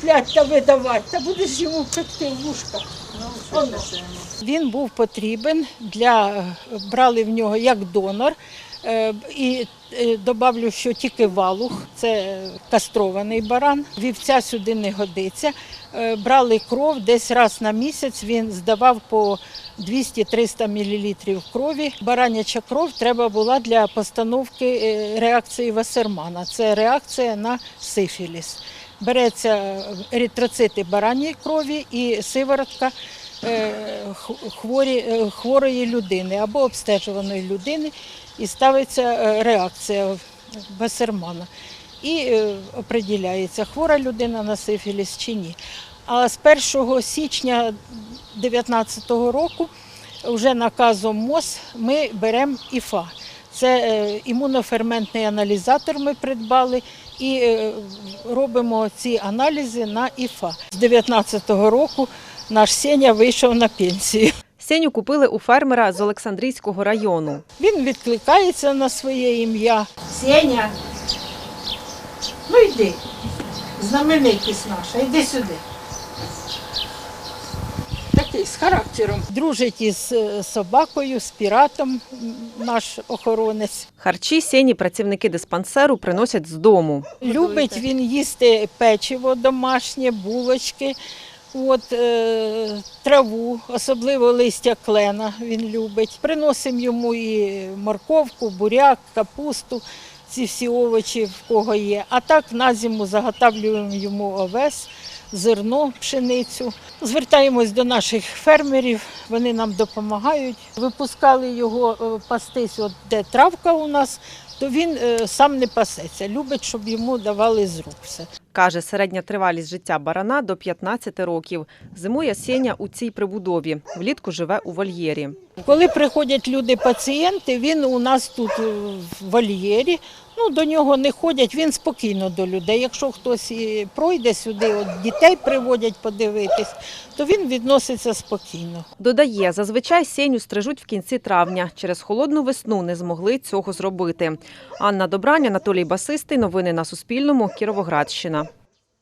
куплять видавати, та будеш йому пекти в вушка. Воно. Він був потрібен для брали в нього як донор. Е, І е, добавлю, що тільки валух, це кастрований баран. Вівця сюди не годиться. Е, Брали кров десь раз на місяць. Він здавав по 200-300 мл крові. Бараняча кров треба була для постановки е, реакції Вассермана. Це реакція на сифіліс. Береться еритроцити бараньої крові і сиворотка е, хворі, е, хворої людини або обстежуваної людини, і ставиться е, реакція Вассермана. І определяється, хвора людина на сифіліс чи ні. А з 1 січня 2019 року вже наказом МОЗ ми беремо ІФА. Це е, імуноферментний аналізатор ми придбали і е, робимо ці аналізи на ІФА. З 2019 року наш Сеня вийшов на пенсію. Сеню купили у фермера з Олександрійського району. Він відкликається на своє ім'я. Сеня, ну йди, знаменитість наша, йди сюди. Такий з характером. Дружить із е, собакою, з піратом наш охоронець. Харчі Сені працівники диспансеру приносять з дому. Любить він їсти печиво домашнє, булочки, от, е, траву, особливо листя клена він любить. Приносимо йому і морковку, буряк, капусту, ці всі овочі в кого є. А так на зиму заготавлюємо йому овес. Зерно, пшеницю. Звертаємось до наших фермерів, вони нам допомагають. Випускали його е, пастись, от де травка у нас, то він е, сам не пасеться. Любить, щоб йому давали з рук все. Каже, середня тривалість життя барана до 15 років. Зимує Сеня у цій прибудові. Влітку живе у вольєрі. Коли приходять люди-пацієнти, він у нас тут е, в вольєрі. Ну, до нього не ходять, він спокійно до людей. Якщо хтось пройде сюди, от дітей приводять подивитись, то він відноситься спокійно. Додає, зазвичай Сеню стрижуть в кінці травня. Через холодну весну не змогли цього зробити. Анна Добрань, Анатолій Басистий. Новини на Суспільному. Кіровоградщина.